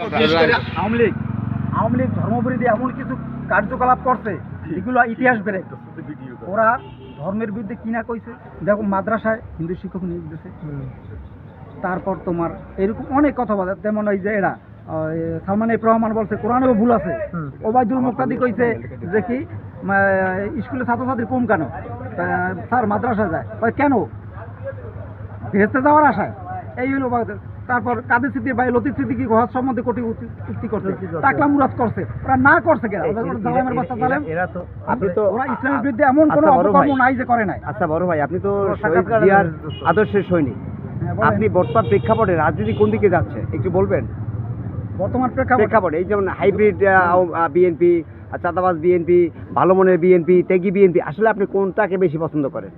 আওয়ামী লীগ। আওয়ামী লীগ ধর্মবিরোধী এমন কিছু কার্যকলাপ করছে যেগুলো ইতিহাস বেড়ে ওরা ধর্মের বিরুদ্ধে কিনা কইছে দেখো মাদ্রাসায় হিন্দু শিক্ষক নিয়োগ দিছে। তারপর তোমার এরকম অনেক কথা বলে যেমন ওই যে এরা সালমান এফ রহমান বলছে কোরআনেও ভুল আছে। ওবায়দুল মুক্তাদি কইছে যে কি স্কুলে ছাত্রছাত্রী কম কেন? স্যার মাদ্রাসা যায়। কেন? ভেস্তে যাওয়ার আশায়। এই হলো। তারপর কাদের স্মৃতির ভাই লতিফ স্মৃতি ঘর সম্বন্ধে কোটি উক্তি- করছে। টাকলা মুরাদ করছে। ওরা না করছে কেন? জালেমের বাচ্চা জালেম। এরা তো আপনি তো ওরা ইসলামের বিরুদ্ধে এমন কোনো আচ্ছা, ভাই। অপকর্ম নাই যে করে নাই। আচ্ছা বড় ভাই আপনি তো শহীদ জিয়ার আদর্শের সৈনিক। হ্যাঁ, আপনি বর্তমান প্রেক্ষাপটে রাজনীতি কোন দিকে যাচ্ছে একটু বলবেন। বর্তমান প্রেক্ষাপটে এই যেমন হাইব্রিড বিএনপি চাঁদাবাজ বিএনপি ভালো মনের বিএনপি তেগি বিএনপি আসলে আপনি কোনটাকে বেশি পছন্দ করেন?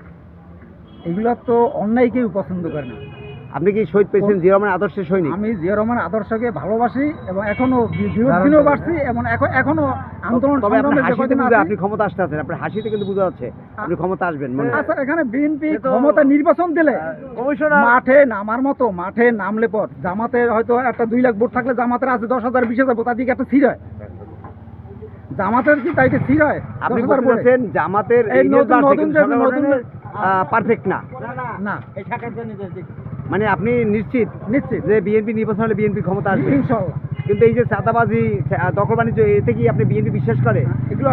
এগুলো তো অন্যায় কেউ পছন্দ করে না। আপনি কি শহীদ পেয়েছেন? জিয়া রহমানের আদর্শের সৈনিক? আমি জিয়া রহমান আদর্শকে ভালোবাসি এবং এখনও বি- বিরোধ বাড়ছি এবং এখনও আন্দোলন তবে আপনি ক্ষমতা আসতে আছেন আপনার হাসিতে কিন্তু বোঝা যাচ্ছে আপনি ক্ষমতা আসবেন মনে আচ্ছা এখানে বিএনপি ক্ষমতা নির্বাচন দিলে মাঠে নামার মতো মাঠে নামলে পর। জামাতের হয়তো একটা দুই লাখ ভোট থাকলে জামাতের আছে দশ হাজার বিশ হাজার ভোট তাদেরকে একটা স্থির হয়। জামাতের কি তাইতে স্থির হয়? আপনি 10,000 বলতে ভোটে? চাচ্ছেন জামাতের এই এই নতুন- নতুন পারফেক্ট না। না। মানে আপনি নিশ্চিত নিশ্চিত যে বিএনপি নির্বাচন হলে বিএনপি ক্ষমতা আসবে। ইনশাল্লাহ। কিন্তু এই যে চাঁদাবাজি দখল বাণিজ্য এতে কি আপনি বিএনপি বিশ্বাস করে? এগুলো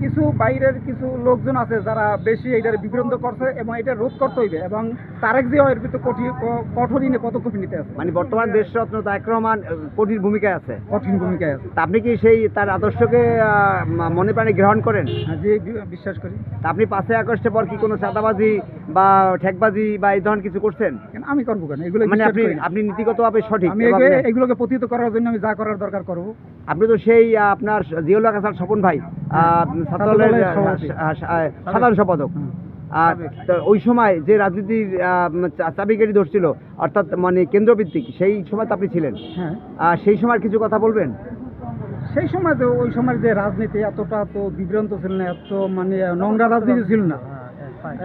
কিছু বাইরের কিছু লোকজন আছে যারা বেশি এটার বিভ্রান্ত করছে এবং এটা রোধ করতে হইবে এবং তারেক জিয়া এর ভিতরে কঠিন ক- কঠোরই পদক্ষেপ নিতে আছে। মানে বর্তমান দেশরত্ন তারেক রহমান কঠিন ভূমিকায় আছে। কঠিন ভূমিকায় আছে। আপনি কি সেই তার আদর্শকে মনে প্রাণে গ্রহণ করেন? হ্যাঁ, যে বিশ্বাস করি। আপনি পাঁচই আগস্টের পর কি কোনো চাঁদাবাজি বা ঠেকবাজি বা এই ধরনের কিছু করছেন? আমি করব কেন? এগুলো মানে আপনি। আপনি নীতিগতভাবে সঠিক আমি এগুলো- এগুলোকে প্রতিহিত করার জন্য আমি যা করার দরকার করব। আপনি তো সেই আপনার জিয়াউল হক হাসান স্বপন ভাই। ছাত্রদলের সাধারণ সম্পাদক। আর ওই সময় যে রাজনীতির চাবিকাঠি ধরছিল অর্থাৎ মানে কেন্দ্রভিত্তিক সেই সময় তো আপনি ছিলেন। হ্যাঁ। আর সেই সময় কিছু কথা বলবেন? সেই সময় তো ওই সময় যে রাজনীতি এতটা তো বিভ্রান্ত ছিল না এত মানে নোংরা রাজনীতি ছিল না।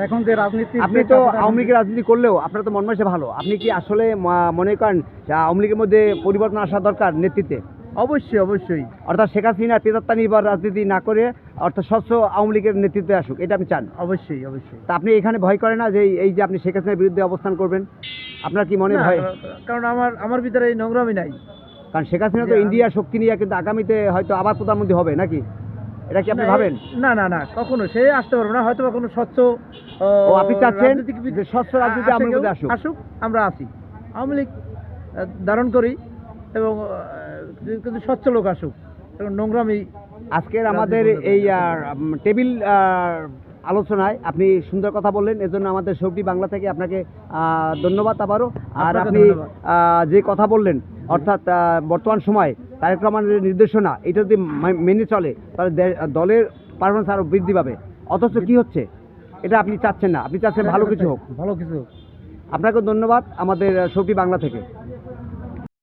এখন যে রাজনীতি আপনি তো আওয়ামী লীগের রাজনীতি করলেও আপনার তো মনমাসে ভালো। আপনি কি আসলে মনে করেন আওয়ামী লীগের মধ্যে পরিবর্তন আসা দরকার নেতৃত্বে? অবশ্যই অবশ্যই। অর্থাৎ শেখ হাসিনা পেতাত্তা নির্ভর রাজনীতি না করে অর্থাৎ স্বচ্ছ আওয়ামী লীগের নেতৃত্বে আসুক এটা আপনি চান। অবশ্যই অবশ্যই। তা আপনি এখানে ভয় করেন না যে এই- যে আপনি শেখ হাসিনার বিরুদ্ধে অবস্থান করবেন? আপনার কি মনে ভয়? কারণ আমার আমার ভিতরে এই নোংরামি নাই। কারণ শেখ হাসিনা তো যে ইন্ডিয়া শক্তি নিয়ে কিন্তু আগামীতে হয়তো আবার প্রধানমন্ত্রী হবে নাকি? এটা কি আপনি ভাবেন? না না না কখনো। সে আসতে পারবে না হয়তো কোনো স্বচ্ছ ও, আপনি চাচ্ছেন যে স্বচ্ছ রাজনীতি আসে আওয়ামী লীগ আসুক? আসুক আমরা আসি আওয়ামী লীগ ধারণ করি এবং কিন্তু স্বচ্ছ লোক আসুক। নোংরামি আজকের আমাদের এই টেবিল আলোচনায় আপনি সুন্দর কথা বললেন এজন্য আমাদের সবটি বাংলা থেকে আপনাকে ধন্যবাদ আবারও। আর আপনি যে কথা বললেন অর্থাৎ বর্তমান সময়ে তারেক রহমানের নির্দেশনা এটা যদি মেনে চলে তাহলে দলের পারফরমেন্স আরও বৃদ্ধি পাবে। অথচ কি হচ্ছে? এটা আপনি চাচ্ছেন না। আপনি চাচ্ছেন ভালো কিছু হোক। ভালো কিছু হোক। আপনাকে ধন্যবাদ আমাদের সবটি বাংলা থেকে।